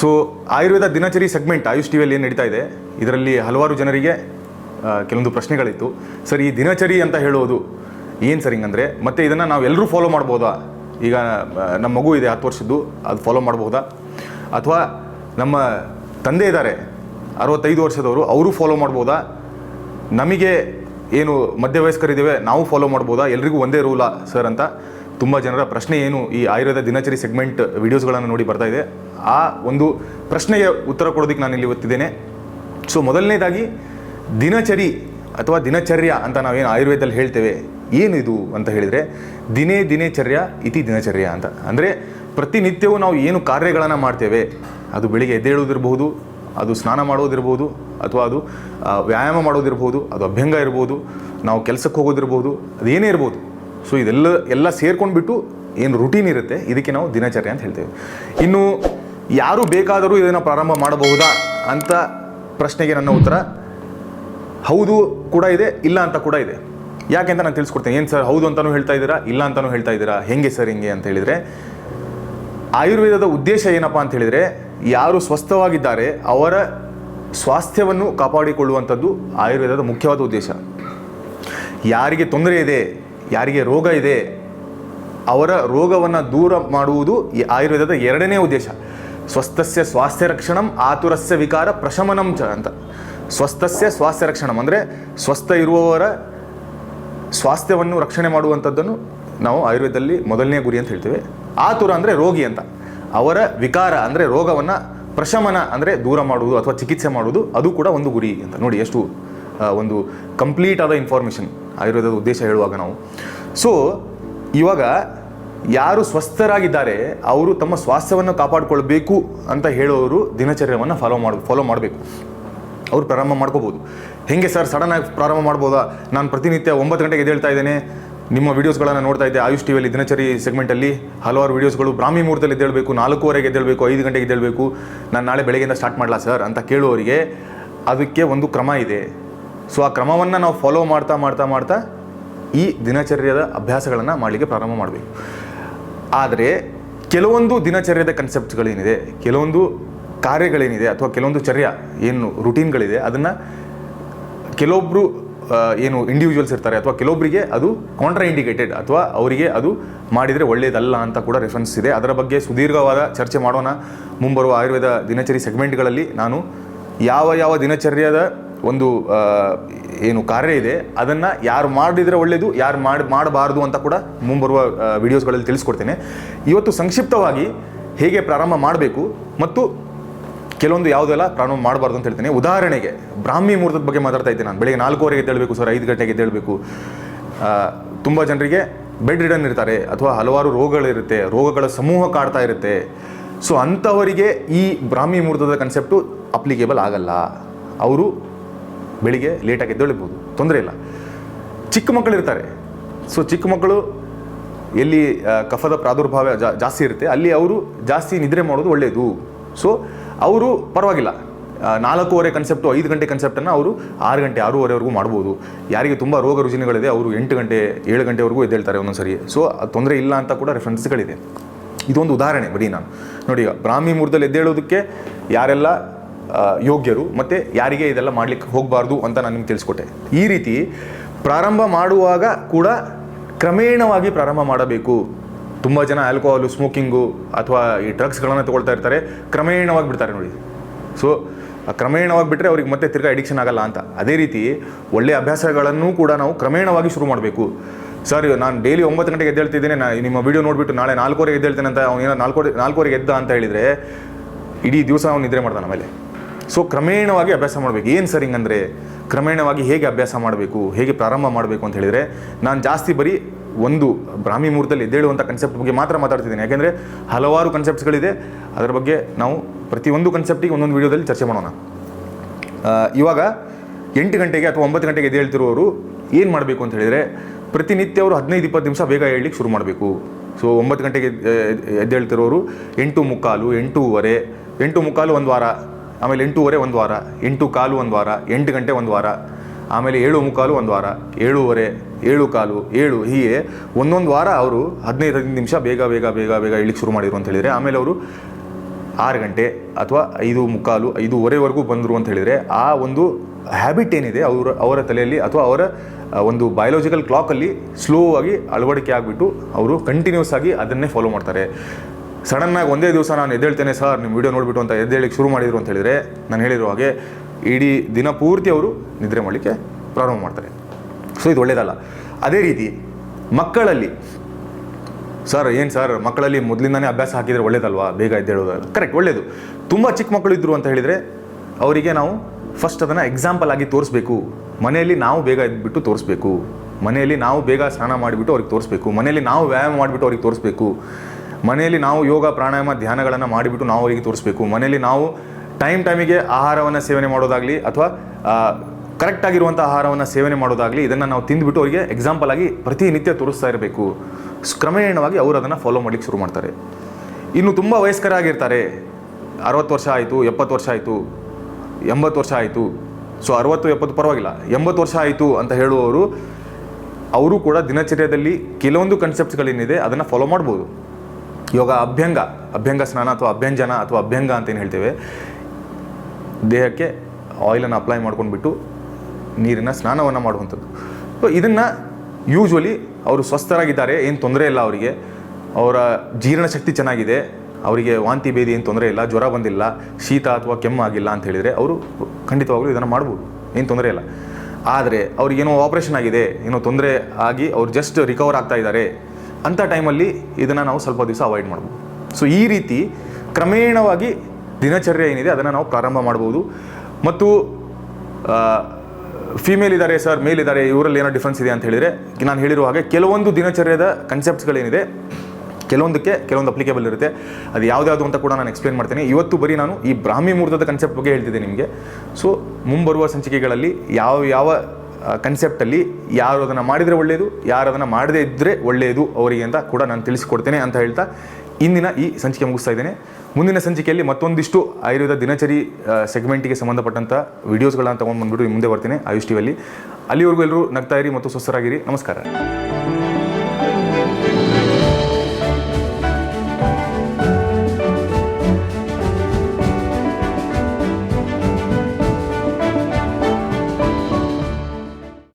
So Ayurveda ದಿನಚರಿ segment AYUSH ಟಿವಿಯಲ್ಲಿ ಏನು ನಡೀತಾ ಇದೆ? ಇದರಲ್ಲಿ ಹಲವಾರು ಜನರಿಗೆ ಕೆಲವೊಂದು ಪ್ರಶ್ನೆಗಳಿತ್ತು. ಸರ್, ಈ ದಿನಚರಿ ಅಂತ ಹೇಳೋದು ಏನು ಸರ್ ಹಿಂಗಂದರೆ, ಮತ್ತು ಇದನ್ನು ನಾವು ಎಲ್ಲರೂ ಫಾಲೋ ಮಾಡ್ಬೋದಾ? ಈಗ ನಮ್ಮ ಮಗು ಇದೆ ಹತ್ತು ವರ್ಷದ್ದು, ಅದು ಫಾಲೋ ಮಾಡ್ಬೋದಾ? ಅಥವಾ ನಮ್ಮ ತಂದೆ ಇದ್ದಾರೆ, ಅರವತ್ತೈದು ವರ್ಷದವರು, ಅವರು ಫಾಲೋ ಮಾಡ್ಬೋದಾ? ನಮಗೆ ಏನು ಮಧ್ಯವಯಸ್ಕರಿದ್ದೇವೆ, ನಾವು ಫಾಲೋ ಮಾಡ್ಬೋದಾ? ಎಲ್ರಿಗೂ ಒಂದೇ ರೂಲಾ ಸರ್ ಅಂತ ತುಂಬ ಜನರ ಪ್ರಶ್ನೆ ಏನು ಈ ಆಯುರ್ವೇದ ದಿನಚರಿ ಸೆಗ್ಮೆಂಟ್ ವಿಡಿಯೋಸ್ಗಳನ್ನು ನೋಡಿ ಬರ್ತಾ ಇದೆ. ಆ ಒಂದು ಪ್ರಶ್ನೆಗೆ ಉತ್ತರ ಕೊಡೋದಕ್ಕೆ ನಾನು ಇಲ್ಲಿ ಒತ್ತಿದ್ದೇನೆ. ಸೊ ಮೊದಲನೇದಾಗಿ ದಿನಚರಿ ಅಥವಾ ದಿನಚರ್ಯ ಅಂತ ನಾವೇನು ಆಯುರ್ವೇದದಲ್ಲಿ ಹೇಳ್ತೇವೆ ಏನು ಇದು ಅಂತ ಹೇಳಿದರೆ ದಿನೇ ದಿನೇಚರ್ಯ ಇತಿ ದಿನಚರ್ಯ ಅಂತ. ಅಂದರೆ ಪ್ರತಿನಿತ್ಯವೂ ನಾವು ಏನು ಕಾರ್ಯಗಳನ್ನು ಮಾಡ್ತೇವೆ, ಅದು ಬೆಳಿಗ್ಗೆ ಎದ್ದೇಳೋದಿರ್ಬೋದು ಅದು ಸ್ನಾನ ಮಾಡೋದಿರ್ಬೋದು ಅಥವಾ ಅದು ವ್ಯಾಯಾಮ ಮಾಡೋದಿರ್ಬೋದು ಅದು ಅಭ್ಯಂಗ ಇರ್ಬೋದು ನಾವು ಕೆಲಸಕ್ಕೆ ಹೋಗೋದಿರ್ಬೋದು ಅದೇನೇ ಇರ್ಬೋದು ಸೊ ಇದೆಲ್ಲ, ಎಲ್ಲ ಸೇರ್ಕೊಂಡ್ಬಿಟ್ಟು ಏನು ರುಟೀನ್ ಇರುತ್ತೆ, ಇದಕ್ಕೆ ನಾವು ದಿನಚರಿ ಅಂತ ಹೇಳ್ತೇವೆ. ಇನ್ನು ಯಾರು ಬೇಕಾದರೂ ಇದನ್ನು ಪ್ರಾರಂಭ ಮಾಡಬಹುದಾ ಅಂತ ಪ್ರಶ್ನೆಗೆ ನನ್ನ ಉತ್ತರ, ಹೌದು ಕೂಡ ಇದೆ, ಇಲ್ಲ ಅಂತ ಕೂಡ ಇದೆ. ಯಾಕೆ ಅಂತ ನಾನು ತಿಳಿಸ್ಕೊಡ್ತೇನೆ. ಏನು ಸರ್, ಹೌದು ಅಂತಲೂ ಹೇಳ್ತಾ ಇದ್ದೀರಾ, ಇಲ್ಲ ಅಂತಲೂ ಹೇಳ್ತಾ ಇದ್ದೀರಾ, ಹೆಂಗೆ ಸರ್ ಹಿಂಗೆ ಅಂತ ಹೇಳಿದರೆ, ಆಯುರ್ವೇದದ ಉದ್ದೇಶ ಏನಪ್ಪ ಅಂತ ಹೇಳಿದರೆ, ಯಾರು ಸ್ವಸ್ಥವಾಗಿದ್ದಾರೆ, ಅವರ ಸ್ವಾಸ್ಥ್ಯವನ್ನು ಕಾಪಾಡಿಕೊಳ್ಳುವಂಥದ್ದು ಆಯುರ್ವೇದದ ಮುಖ್ಯವಾದ ಉದ್ದೇಶ. ಯಾರಿಗೆ ತೊಂದರೆ ಇದೆ ಯಾರಿಗೆ ರೋಗ ಇದೆ, ಅವರ ರೋಗವನ್ನು ದೂರ ಮಾಡುವುದು ಈ ಆಯುರ್ವೇದದ ಎರಡನೇ ಉದ್ದೇಶ. ಸ್ವಸ್ಥಸ್ಯ ಸ್ವಾಸ್ಥ್ಯ ರಕ್ಷಣಂ ಆತುರಸ್ಯ ವಿಕಾರ ಪ್ರಶಮನಂ ಚ ಅಂತ. ಸ್ವಸ್ಥಸ್ಯ ಸ್ವಾಸ್ಥ್ಯ ರಕ್ಷಣಂ ಅಂದರೆ ಸ್ವಸ್ಥ ಇರುವವರ ಸ್ವಾಸ್ಥ್ಯವನ್ನು ರಕ್ಷಣೆ ಮಾಡುವಂಥದ್ದನ್ನು ನಾವು ಆಯುರ್ವೇದದಲ್ಲಿ ಮೊದಲನೇ ಗುರಿ ಅಂತ ಹೇಳ್ತೇವೆ. ಆತುರ ಅಂದರೆ ರೋಗಿ ಅಂತ. ಅವರ ವಿಕಾರ ಅಂದರೆ ರೋಗವನ್ನು ಪ್ರಶಮನ ಅಂದರೆ ದೂರ ಮಾಡುವುದು ಅಥವಾ ಚಿಕಿತ್ಸೆ ಮಾಡುವುದು ಅದು ಕೂಡ ಒಂದು ಗುರಿ ಅಂತ. ನೋಡಿ ಎಷ್ಟು ಒಂದು ಕಂಪ್ಲೀಟ್ ಆದ ಇನ್ಫಾರ್ಮೇಷನ್ ಆಯುರ್ವೇದದ ಉದ್ದೇಶ ಹೇಳುವಾಗ ನಾವು. ಸೊ ಇವಾಗ ಯಾರು ಸ್ವಸ್ಥರಾಗಿದ್ದಾರೆ, ಅವರು ತಮ್ಮ ಸ್ವಾಸ್ಥ್ಯವನ್ನು ಕಾಪಾಡಿಕೊಳ್ಬೇಕು ಅಂತ ಹೇಳೋರು ದಿನಚರ್ಯವನ್ನು ಫಾಲೋ ಮಾಡಿ ಫಾಲೋ ಮಾಡಬೇಕು. ಅವರು ಪ್ರಾರಂಭ ಮಾಡ್ಕೋಬೋದು. ಹೆಂಗೆ ಸರ್ ಸಡನ್ ಆಗಿ ಪ್ರಾರಂಭ ಮಾಡ್ಬೋದಾ? ನಾನು ಪ್ರತಿನಿತ್ಯ ಒಂಬತ್ತು ಗಂಟೆಗೆ ಎದ್ದೇಳ್ತಾ ಇದ್ದೇನೆ. ನಿಮ್ಮ ವೀಡಿಯೋಸ್ಗಳನ್ನು ನೋಡ್ತಾ ಇದ್ದೆ, ಆಯುಷ್ ಟಿವಿಯಲ್ಲಿ ದಿನಚರಿ ಸೆಗ್ಮೆಂಟಲ್ಲಿ ಹಲವಾರು ವೀಡಿಯೋಸ್ಗಳು ಬ್ರಾಹ್ಮಿ ಮುಹೂರ್ತದಲ್ಲಿ ಎದ್ದೇಳಬೇಕು, ನಾಲ್ಕೂವರೆಗೆ ಎದ್ದೇಳಬೇಕು, ಐದು ಗಂಟೆಗೆ ಎದ್ದೇಳಬೇಕು. ನಾನು ನಾಳೆ ಬೆಳಗ್ಗೆಯಿಂದ ಸ್ಟಾರ್ಟ್ ಮಾಡಲಾ ಸರ್? ಅಂತ ಕೇಳುವವರಿಗೆ ಅದಕ್ಕೆ ಒಂದು ಕ್ರಮ ಇದೆ. ಸೊ ಆ ಕ್ರಮವನ್ನು ನಾವು ಫಾಲೋ ಮಾಡ್ತಾ ಮಾಡ್ತಾ ಮಾಡ್ತಾ ಈ ದಿನಚರ್ಯದ ಅಭ್ಯಾಸಗಳನ್ನು ಮಾಡಲಿಕ್ಕೆ ಪ್ರಾರಂಭ ಮಾಡಬೇಕು. ಆದರೆ ಕೆಲವೊಂದು ದಿನಚರ್ಯದ ಕನ್ಸೆಪ್ಟ್ಗಳೇನಿದೆ ಕೆಲವೊಂದು ಕಾರ್ಯಗಳೇನಿದೆ ಅಥವಾ ಕೆಲವೊಂದು ಚರ್ಯ ಏನು ರುಟೀನ್ಗಳಿದೆ ಅದನ್ನು ಕೆಲವೊಬ್ಬರು ಏನು ಇಂಡಿವಿಜುವಲ್ಸ್ ಇರ್ತಾರೆ ಅಥವಾ ಕೆಲವೊಬ್ಬರಿಗೆ ಅದು ಕಾಂಟ್ರಾ ಇಂಡಿಕೇಟೆಡ್ ಅಥವಾ ಅವರಿಗೆ ಅದು ಮಾಡಿದರೆ ಒಳ್ಳೆಯದಲ್ಲ ಅಂತ ಕೂಡ ರೆಫರೆನ್ಸ್ ಇದೆ. ಅದರ ಬಗ್ಗೆ ಸುದೀರ್ಘವಾದ ಚರ್ಚೆ ಮಾಡೋಣ. ಮುಂಬರುವ ಆಯುರ್ವೇದ ದಿನಚರಿ ಸೆಗ್ಮೆಂಟ್ಗಳಲ್ಲಿ ನಾನು ಯಾವ ಯಾವ ದಿನಚರ್ಯದ ಒಂದು ಏನು ಕಾರ್ಯ ಇದೆ, ಅದನ್ನು ಯಾರು ಮಾಡಿದರೆ ಒಳ್ಳೆಯದು ಯಾರು ಮಾಡಿ, ಮಾಡಬಾರ್ದು ಅಂತ ಕೂಡ ಮುಂಬರುವ ವಿಡಿಯೋಸ್ಗಳಲ್ಲಿ ತಿಳಿಸ್ಕೊಡ್ತೇನೆ. ಇವತ್ತು ಸಂಕ್ಷಿಪ್ತವಾಗಿ ಹೇಗೆ ಪ್ರಾರಂಭ ಮಾಡಬೇಕು ಮತ್ತು ಕೆಲವೊಂದು ಯಾವುದೆಲ್ಲ ಪ್ರಾರಂಭ ಮಾಡಬಾರ್ದು ಅಂತ ಹೇಳ್ತೇನೆ. ಉದಾಹರಣೆಗೆ, ಬ್ರಾಹ್ಮಿ ಮುಹೂರ್ತದ ಬಗ್ಗೆ ಮಾತಾಡ್ತಾ ಇದ್ದೆ ನಾನು. ಬೆಳಗ್ಗೆ ನಾಲ್ಕೂವರೆಗೆ ಎದ್ದೇಳಬೇಕು, ಸರ್, ಐದು ಗಂಟೆಗೆ ಎದ್ದೇಳಬೇಕು. ತುಂಬ ಜನರಿಗೆ ಬೆಡ್ ರಿಡನ್ ಇರ್ತಾರೆ, ಅಥವಾ ಹಲವಾರು ರೋಗಗಳಿರುತ್ತೆ ರೋಗಗಳ ಸಮೂಹ ಕಾಡ್ತಾ ಇರುತ್ತೆ. ಸೊ, ಅಂಥವರಿಗೆ ಈ ಬ್ರಾಹ್ಮಿ ಮುಹೂರ್ತದ ಕನ್ಸೆಪ್ಟು ಅಪ್ಲಿಕೇಬಲ್ ಆಗಲ್ಲ. ಅವರು ಬೆಳಿಗ್ಗೆ ಲೇಟಾಗಿ ಎದ್ದೇಳಬಹುದು ತೊಂದರೆ ಇಲ್ಲ. ಚಿಕ್ಕ ಮಕ್ಕಳು ಇರ್ತಾರೆ. ಸೊ ಚಿಕ್ಕ ಮಕ್ಕಳು ಎಲ್ಲಿ ಕಫದ ಪ್ರಾದುರ್ಭಾವ ಜಾಸ್ತಿ ಇರುತ್ತೆ, ಅಲ್ಲಿ ಅವರು ಜಾಸ್ತಿ ನಿದ್ರೆ ಮಾಡೋದು ಒಳ್ಳೆಯದು ಸೊ ಅವರು ಪರವಾಗಿಲ್ಲ. ನಾಲ್ಕೂವರೆ ಕನ್ಸೆಪ್ಟು ಐದು ಗಂಟೆ ಕನ್ಸೆಪ್ಟನ್ನು ಅವರು ಆರು ಗಂಟೆ, ಆರೂವರೆವರೆಗೂ ಮಾಡ್ಬೋದು. ಯಾರಿಗೆ ತುಂಬ ರೋಗ ರುಜಿನಗಳಿದೆ, ಅವರು ಎಂಟು ಗಂಟೆ, ಏಳು ಗಂಟೆವರೆಗೂ ಎದ್ದೇಳ್ತಾರೆ ಒಂದೊಂದು ಸರಿ ಸೊ ತೊಂದರೆ ಇಲ್ಲ ಅಂತ ಕೂಡ ರೆಫರೆನ್ಸ್ಗಳಿದೆ ಇದೊಂದು ಉದಾಹರಣೆ, ಬರೀ ನಾನು. ನೋಡಿ, ಬ್ರಾಹ್ಮಿ ಮುಹೂರ್ತದಲ್ಲಿ ಎದ್ದೇಳೋದಕ್ಕೆ ಯಾರೆಲ್ಲ ಯೋಗ್ಯರು ಮತ್ತು ಯಾರಿಗೆ ಇದೆಲ್ಲ ಮಾಡ್ಲಿಕ್ಕೆ ಹೋಗಬಾರ್ದು ಅಂತ ನಾನು ನಿಮ್ಗೆ ತಿಳಿಸ್ಕೊಟ್ಟೆ. ಈ ರೀತಿ ಪ್ರಾರಂಭ ಮಾಡುವಾಗ ಕೂಡ ಕ್ರಮೇಣವಾಗಿ ಪ್ರಾರಂಭ ಮಾಡಬೇಕು. ತುಂಬ ಜನ ಆಲ್ಕೋಹಾಲು ಸ್ಮೋಕಿಂಗು ಅಥವಾ ಈ ಡ್ರಗ್ಸ್ಗಳನ್ನು ತಗೊಳ್ತಾ ಇರ್ತಾರೆ, ಕ್ರಮೇಣವಾಗಿ ಬಿಡ್ತಾರೆ ನೋಡಿ. ಸೊ ಕ್ರಮೇಣವಾಗಿ ಬಿಟ್ಟರೆ ಅವ್ರಿಗೆ ಮತ್ತೆ ತಿರ್ಗಾ ಅಡಿಕ್ಷನ್ ಆಗಲ್ಲ ಅಂತ. ಅದೇ ರೀತಿ ಒಳ್ಳೆಯ ಅಭ್ಯಾಸಗಳನ್ನು ಕೂಡ ನಾವು ಕ್ರಮೇಣವಾಗಿ ಶುರು ಮಾಡಬೇಕು. ಸರ್ ನಾನು ಡೈಲಿ ಒಂಬತ್ತು ಗಂಟೆಗೆ ಎದ್ದೇಳ್ತಿದ್ದೀನಿ, ನಾ ನಿಮ್ಮ ವಿಡಿಯೋ ನೋಡಿಬಿಟ್ಟು ನಾಳೆ ನಾಲ್ಕೂವರೆಗೆ ಎದ್ದೇಳ್ತೇನೆ ಅಂತ ಅವನೇನೋ ನಾಲ್ಕೂವರೆ ನಾಲ್ಕೂವರೆಗೆ ಎದ್ದ ಅಂತ ಹೇಳಿದರೆ, ಇಡೀ ದಿವಸ ಅವನು ನಿದ್ರೆ ಮಾಡ್ತಾನೆ ಆಮೇಲೆ. ಸೊ ಕ್ರಮೇಣವಾಗಿ ಅಭ್ಯಾಸ ಮಾಡಬೇಕು. ಏನು ಸರ್ ಹಿಂಗಂದರೆ? ಕ್ರಮೇಣವಾಗಿ ಹೇಗೆ ಅಭ್ಯಾಸ ಮಾಡಬೇಕು? ಹೇಗೆ ಪ್ರಾರಂಭ ಮಾಡಬೇಕು ಅಂತ ಹೇಳಿದರೆ, ನಾನು ಜಾಸ್ತಿ ಬರೀ ಒಂದು ಬ್ರಾಹ್ಮಿ ಮುಹೂರ್ತದಲ್ಲಿ ಎದ್ದೇಳುವಂಥ ಕನ್ಸೆಪ್ಟ್ ಬಗ್ಗೆ ಮಾತ್ರ ಮಾತಾಡ್ತಿದ್ದೀನಿ. ಯಾಕೆಂದರೆ ಹಲವಾರು ಕನ್ಸೆಪ್ಟ್ಸ್ಗಳಿದೆ ಅದರ ಬಗ್ಗೆ ನಾವು ಪ್ರತಿಯೊಂದು ಕನ್ಸೆಪ್ಟಿಗೆ ಒಂದೊಂದು ವೀಡಿಯೋದಲ್ಲಿ ಚರ್ಚೆ ಮಾಡೋಣ. ಇವಾಗ ಎಂಟು ಗಂಟೆಗೆ ಅಥವಾ ಒಂಬತ್ತು ಗಂಟೆಗೆ ಎದ್ದೇಳ್ತಿರೋರು ಏನು ಮಾಡಬೇಕು ಅಂತ ಹೇಳಿದರೆ, ಪ್ರತಿನಿತ್ಯ ಅವರು ಹದಿನೈದು, ಇಪ್ಪತ್ತು ನಿಮಿಷ ಬೇಗ ಹೇಳಲಿಕ್ಕೆ ಶುರು ಮಾಡಬೇಕು. ಸೊ ಒಂಬತ್ತು ಗಂಟೆಗೆ ಎದ್ದ- ಎದ್ದೇಳ್ತಿರೋರು ಎಂಟು ಮುಕ್ಕಾಲು, ಎಂಟೂವರೆ, ಎಂಟು ಮುಕ್ಕಾಲು ಒಂದು ವಾರ. ಆಮೇಲೆ ಎಂಟೂವರೆ ಒಂದು ವಾರ, ಎಂಟು ಕಾಲು ಒಂದು ವಾರ, ಎಂಟು ಗಂಟೆ ಒಂದು ವಾರ, ಆಮೇಲೆ ಏಳು ಮುಕ್ಕಾಲು ಒಂದು ವಾರ, ಏಳೂವರೆ, ಏಳು ಕಾಲು, ಏಳು ಹೀಗೆ ಒಂದೊಂದು ವಾರ ಅವರು ಹದಿನೈದು ಹದಿನೈದು ನಿಮಿಷ ಬೇಗ ಬೇಗ ಬೇಗ ಬೇಗ ಇಳಿಕ್ಕೆ ಶುರು ಮಾಡಿದ್ರು ಅಂತ ಹೇಳಿದರೆ, ಆಮೇಲೆ ಅವರು ಆರು ಗಂಟೆ ಅಥವಾ ಐದು ಮುಕ್ಕಾಲು, ಐದೂವರೆವರೆಗೂ ಬಂದರು ಅಂತ ಹೇಳಿದರೆ, ಆ ಒಂದು ಹ್ಯಾಬಿಟ್ ಏನಿದೆ ಅವರ ಅವರ ತಲೆಯಲ್ಲಿ ಅಥವಾ ಅವರ ಒಂದು ಬಯಾಲಜಿಕಲ್ ಕ್ಲಾಕಲ್ಲಿ ಸ್ಲೋ ಆಗಿ ಅಳವಡಿಕೆ ಆಗಿಬಿಟ್ಟು ಅವರು ಕಂಟಿನ್ಯೂಸ್ ಆಗಿ ಅದನ್ನೇ ಫಾಲೋ ಮಾಡ್ತಾರೆ. ಸಡನ್ನಾಗಿ ಒಂದೇ ದಿವಸ ನಾನು ಎದ್ದೇಳ್ತೇನೆ, ಸರ್ ನಿಮ್ಮ ವಿಡಿಯೋ ನೋಡಿಬಿಟ್ಟು ಅಂತ ಎದ್ದೇಳಿಕ್ಕೆ ಶುರು ಮಾಡಿದ್ರು ಅಂತ ಹೇಳಿದರೆ ನಾನು ಹೇಳಿರೋ ಹಾಗೆ ಇಡೀ ದಿನ ಪೂರ್ತಿ ಅವರು ನಿದ್ರೆ ಮಾಡಲಿಕ್ಕೆ ಪ್ರಾರಂಭ ಮಾಡ್ತಾರೆ. ಸೊ ಇದು ಒಳ್ಳೆಯದಲ್ಲ ಅದೇ ರೀತಿ ಮಕ್ಕಳಲ್ಲಿ, ಸರ್, ಏನು ಸರ್, ಮಕ್ಕಳಲ್ಲಿ ಮೊದಲಿಂದಾನೇ ಅಭ್ಯಾಸ ಹಾಕಿದರೆ ಒಳ್ಳೇದಲ್ವಾ? ಬೇಗ ಎದ್ದೇಳೋದಲ್ಲ ಕರೆಕ್ಟ್ ಒಳ್ಳೇದು. ತುಂಬ ಚಿಕ್ಕ ಮಕ್ಕಳು ಇದ್ದರು ಅಂತ ಹೇಳಿದರೆ ಅವರಿಗೆ ನಾವು ಫಸ್ಟ್ ಅದನ್ನು ಎಕ್ಸಾಂಪಲ್ ಆಗಿ ತೋರಿಸ್ಬೇಕು. ಮನೆಯಲ್ಲಿ ನಾವು ಬೇಗ ಎದ್ಬಿಟ್ಟು ತೋರಿಸ್ಬೇಕು. ಮನೆಯಲ್ಲಿ ನಾವು ಬೇಗ ಸ್ನಾನ ಮಾಡಿಬಿಟ್ಟು ಅವ್ರಿಗೆ ತೋರಿಸ್ಬೇಕು. ಮನೆಯಲ್ಲಿ ನಾವು ವ್ಯಾಯಾಮ ಮಾಡಿಬಿಟ್ಟು ಅವ್ರಿಗೆ ತೋರಿಸ್ಬೇಕು. ಮನೆಯಲ್ಲಿ ನಾವು ಯೋಗ, ಪ್ರಾಣಾಯಾಮ, ಧ್ಯಾನಗಳನ್ನು ಮಾಡಿಬಿಟ್ಟು ನಾವು ಅವರಿಗೆ ತೋರಿಸ್ಬೇಕು. ಮನೆಯಲ್ಲಿ ನಾವು ಟೈಮ್ ಟೈಮಿಗೆ ಆಹಾರವನ್ನು ಸೇವನೆ ಮಾಡೋದಾಗಲಿ ಅಥವಾ ಕರೆಕ್ಟ್ ಆಗಿರುವಂಥ ಆಹಾರವನ್ನು ಸೇವನೆ ಮಾಡೋದಾಗಲಿ ಇದನ್ನು ನಾವು ತಿಂದುಬಿಟ್ಟು ಅವರಿಗೆ ಎಕ್ಸಾಂಪಲ್ ಆಗಿ ಪ್ರತಿನಿತ್ಯ ತೋರಿಸ್ತಾ ಇರಬೇಕು. ಕ್ರಮೇಣವಾಗಿ ಅವರು ಅದನ್ನು ಫಾಲೋ ಮಾಡಲಿಕ್ಕೆ ಶುರು ಮಾಡ್ತಾರೆ. ಇನ್ನು ತುಂಬ ವಯಸ್ಕರಾಗಿರ್ತಾರೆ ಅರವತ್ತು ವರ್ಷ ಆಯಿತು, ಎಪ್ಪತ್ತು ವರ್ಷ ಆಯಿತು, ಎಂಬತ್ತು ವರ್ಷ ಆಯಿತು. ಸೊ, ಅರವತ್ತು, ಎಪ್ಪತ್ತು ಪರವಾಗಿಲ್ಲ, ಎಂಬತ್ತು ವರ್ಷ ಆಯಿತು ಅಂತ ಹೇಳುವವರು, ಅವರು ಕೂಡ ದಿನಚರ್ಯದಲ್ಲಿ ಕೆಲವೊಂದು ಕನ್ಸೆಪ್ಟ್ಸ್ಗಳೇನಿದೆ ಅದನ್ನು ಫಾಲೋ ಮಾಡ್ಬೋದು. ಇವಾಗ ಅಭ್ಯಂಗ ಅಭ್ಯಂಗ ಸ್ನಾನ ಅಥವಾ ಅಭ್ಯಂಜನ ಅಥವಾ ಅಭ್ಯಂಗ ಅಂತ ಏನು ಹೇಳ್ತೇವೆ, ದೇಹಕ್ಕೆ ಆಯಿಲನ್ನು ಅಪ್ಲೈ ಮಾಡ್ಕೊಂಡ್ಬಿಟ್ಟು ನೀರಿನ ಸ್ನಾನವನ್ನು ಮಾಡುವಂಥದ್ದು. ಸೊ ಇದನ್ನು ಯೂಶ್ವಲಿ ಅವರು ಸ್ವಸ್ಥರಾಗಿದ್ದಾರೆ, ಏನು ತೊಂದರೆ ಇಲ್ಲ ಅವರಿಗೆ. ಅವರ ಜೀರ್ಣಶಕ್ತಿ ಚೆನ್ನಾಗಿದೆ, ಅವರಿಗೆ ವಾಂತಿ ಭೇದಿ ಏನು ತೊಂದರೆ ಇಲ್ಲ, ಜ್ವರ ಬಂದಿಲ್ಲ, ಶೀತ ಅಥವಾ ಕೆಮ್ಮು ಆಗಿಲ್ಲ ಅಂತ ಹೇಳಿದರೆ ಅವರು ಖಂಡಿತವಾಗಲೂ ಇದನ್ನು ಮಾಡ್ಬೋದು, ಏನು ತೊಂದರೆ ಇಲ್ಲ. ಆದರೆ ಅವ್ರಿಗೇನೋ ಆಪ್ರೇಷನ್ ಆಗಿದೆ, ಏನೋ ತೊಂದರೆ ಆಗಿ ಅವ್ರು ಜಸ್ಟ್ ರಿಕವರ್ ಆಗ್ತಾ ಇದ್ದಾರೆ ಅಂಥ ಟೈಮಲ್ಲಿ ಇದನ್ನು ನಾವು ಸ್ವಲ್ಪ ದಿವಸ ಅವಾಯ್ಡ್ ಮಾಡ್ಬೋದು. ಸೊ ಈ ರೀತಿ ಕ್ರಮೇಣವಾಗಿ ದಿನಚರ್ಯ ಏನಿದೆ ಅದನ್ನು ನಾವು ಪ್ರಾರಂಭ ಮಾಡ್ಬೋದು. ಮತ್ತು ಫೀಮೇಲ್ ಇದ್ದಾರೆ ಸರ್ ಮೇಲ್ ಇದ್ದಾರೆ ಇವರಲ್ಲಿ ಏನೋ ಡಿಫ್ರೆನ್ಸ್ ಇದೆ ಅಂತ ಹೇಳಿದರೆ, ನಾನು ಹೇಳಿರುವ ಹಾಗೆ ಕೆಲವೊಂದು ದಿನಚರ್ಯದ ಕನ್ಸೆಪ್ಟ್ಸ್ಗಳೇನಿದೆ ಕೆಲವೊಂದಕ್ಕೆ ಕೆಲವೊಂದು ಅಪ್ಲಿಕೇಬಲ್ ಇರುತ್ತೆ. ಅದು ಯಾವುದ್ಯಾವುದು ಅಂತ ಕೂಡ ನಾನು ಎಕ್ಸ್ಪ್ಲೇನ್ ಮಾಡ್ತೇನೆ. ಇವತ್ತು ಬರೀ ನಾನು ಈ ಬ್ರಾಹ್ಮಿ ಮುಹೂರ್ತದ ಕನ್ಸೆಪ್ಟ್ ಬಗ್ಗೆ ಹೇಳ್ತಿದ್ದೆ ನಿಮಗೆ. ಸೊ ಮುಂಬರುವ ಸಂಚಿಕೆಗಳಲ್ಲಿ ಯಾವ ಯಾವ ಕನ್ಸೆಪ್ಟಲ್ಲಿ ಯಾರು ಅದನ್ನು ಮಾಡಿದರೆ ಒಳ್ಳೆಯದು ಯಾರು ಅದನ್ನು ಮಾಡದೇ ಇದ್ದರೆ ಒಳ್ಳೆಯದು ಅವರಿಗೆ ಅಂತ ಕೂಡ ನಾನು ತಿಳಿಸಿಕೊಡ್ತೇನೆ ಅಂತ ಹೇಳ್ತಾ ಇಂದಿನ ಈ ಸಂಚಿಕೆ ಮುಗಿಸ್ತಾ ಇದ್ದೇನೆ. ಮುಂದಿನ ಸಂಚಿಕೆಯಲ್ಲಿ ಮತ್ತೊಂದಿಷ್ಟು ಆಯುರ್ವೇದ ದಿನಚರಿ ಸೆಗ್ಮೆಂಟಿಗೆ ಸಂಬಂಧಪಟ್ಟಂಥ ವೀಡಿಯೋಸ್ಗಳನ್ನು ತೊಗೊಂಡು ಬಂದ್ಬಿಟ್ಟು ಮುಂದೆ ಬರ್ತೀನಿ. ಆಯುಷ್ ಟಿವಿಯಲ್ಲಿ ಅಲ್ಲಿವರೆಗೂ ಎಲ್ಲರೂ ನಗ್ತಾ ಮತ್ತು ಸ್ವಸ್ಥರಾಗಿರಿ. ನಮಸ್ಕಾರ.